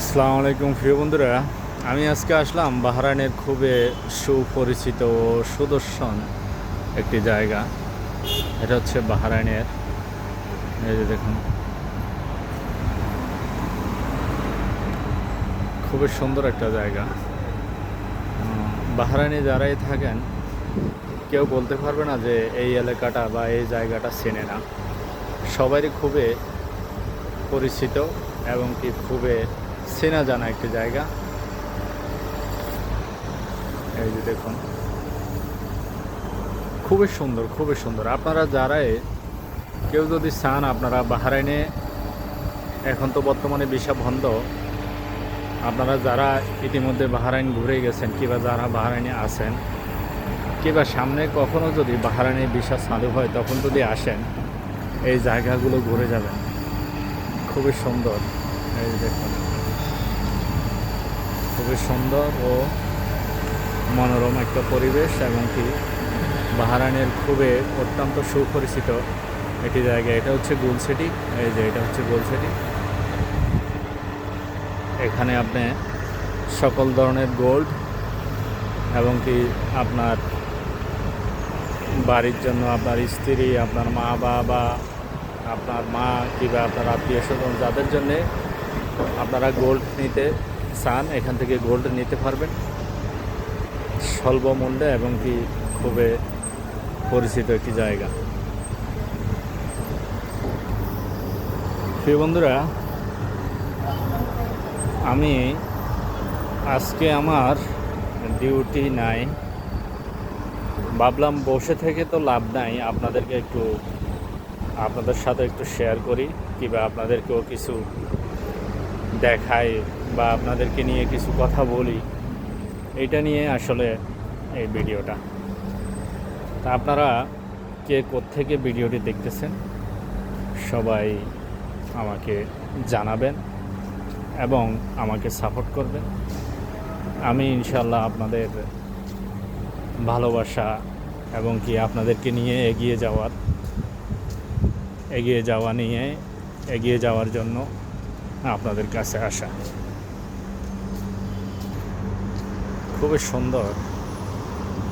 আসসালামু আলাইকুম, প্রিয় বন্ধুরা। আমি আজকে আসলাম বাহরাইনের খুবই সুপরিচিত ও সুদর্শন একটি জায়গা। এটা হচ্ছে বাহরাইনের। এই যে দেখুন। খুবই সুন্দর একটা জায়গা। বাহরাইনে যারাই থাকেন, কেউ বলতে পারবে না যে এই এলাকাটা বা এই জায়গাটা চেনে না। সবারই খুবই পরিচিত এবং কি খুবই চেনা জানা একটি জায়গা। এই যে দেখুন। খুবই সুন্দর খুবই সুন্দর। আপনারা যারাই কেউ যদি চান আপনারা বাহারাইনে, এখন তো বর্তমানে ভিসা বন্ধ। আপনারা যারা ইতিমধ্যে বাহারাইন ঘুরে গেছেন, কিংবা যারা বাহারাইনে আছেন, কিংবা সামনে কখনো যদি বাহারাইনে ভিসা চালু হয়, তখন যদি আসেন, এই জায়গাগুলো ঘুরে যাবেন। খুবই সুন্দর। এই দেখুন। খুবই সুন্দর ও মনোরম একটা পরিবেশ এবং কি বাহারানের খুবই অত্যন্ত সুপরিচিত একটি জায়গা। এটা হচ্ছে গুলসিটি এই যে এটা হচ্ছে গুলসিটি এখানে আপনি সকল ধরনের গোল্ড এবং কি আপনার বাড়ির জন্য আপনার স্ত্রী, আপনার মা, বাবা, আপনার মা কিংবা আপনার আত্মীয় স্বজন যাদের জন্যে আপনারা গোল্ড নিতে চান এখান থেকে গোল্ড নিতে পারবেন। স্বল্প মূল্যে এবং কি খুবই পরিচিত একটি জায়গা। প্রিয় বন্ধুরা, আমি আজকে আমার ডিউটি নাই। ভাবলাম বসে থেকে তো লাভ নাই, আপনাদেরকে একটু, আপনাদের সাথে একটু শেয়ার করি। কিংবা আপনাদেরকেও কিছু দেখাই বা আপনাদেরকে নিয়ে কিছু কথা বলি এটা নিয়ে আসলে এই ভিডিওটা। তা আপনারা কে থেকে ভিডিওটি দেখতেছেন, সবাই আমাকে জানাবেন এবং আমাকে সাপোর্ট করবেন। আমি ইনশাল্লাহ আপনাদের ভালোবাসা এবং কি আপনাদেরকে নিয়ে এগিয়ে যাওয়ার, এগিয়ে যাওয়া নিয়ে, এগিয়ে যাওয়ার জন্য আপনাদের কাছে আসা। খুবই সুন্দর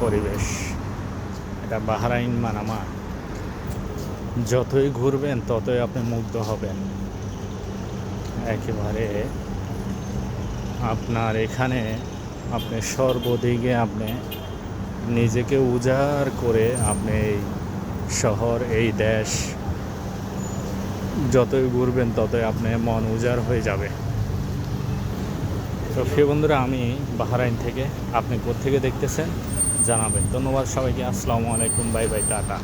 পরিবেশ। এটা বাহারাইন মানামা। যতই ঘুরবেন, ততই আপনি মুগ্ধ হবেন। একেবারে আপনার এখানে আপনি সর্বদিকে আপনি নিজেকে উজাড় করে আপনি এই শহর, এই দেশ যতই ঘুরবেন, ততই আপনি মন উজাড় হয়ে যাবে। তো প্রিয় বন্ধুরা, আমি বাহারাইন থেকে। আপনি কোথেকে দেখতেছেন? জানাবেন। ধন্যবাদ সবাইকে। আসসালামু আলাইকুম। Bye bye. টাটা।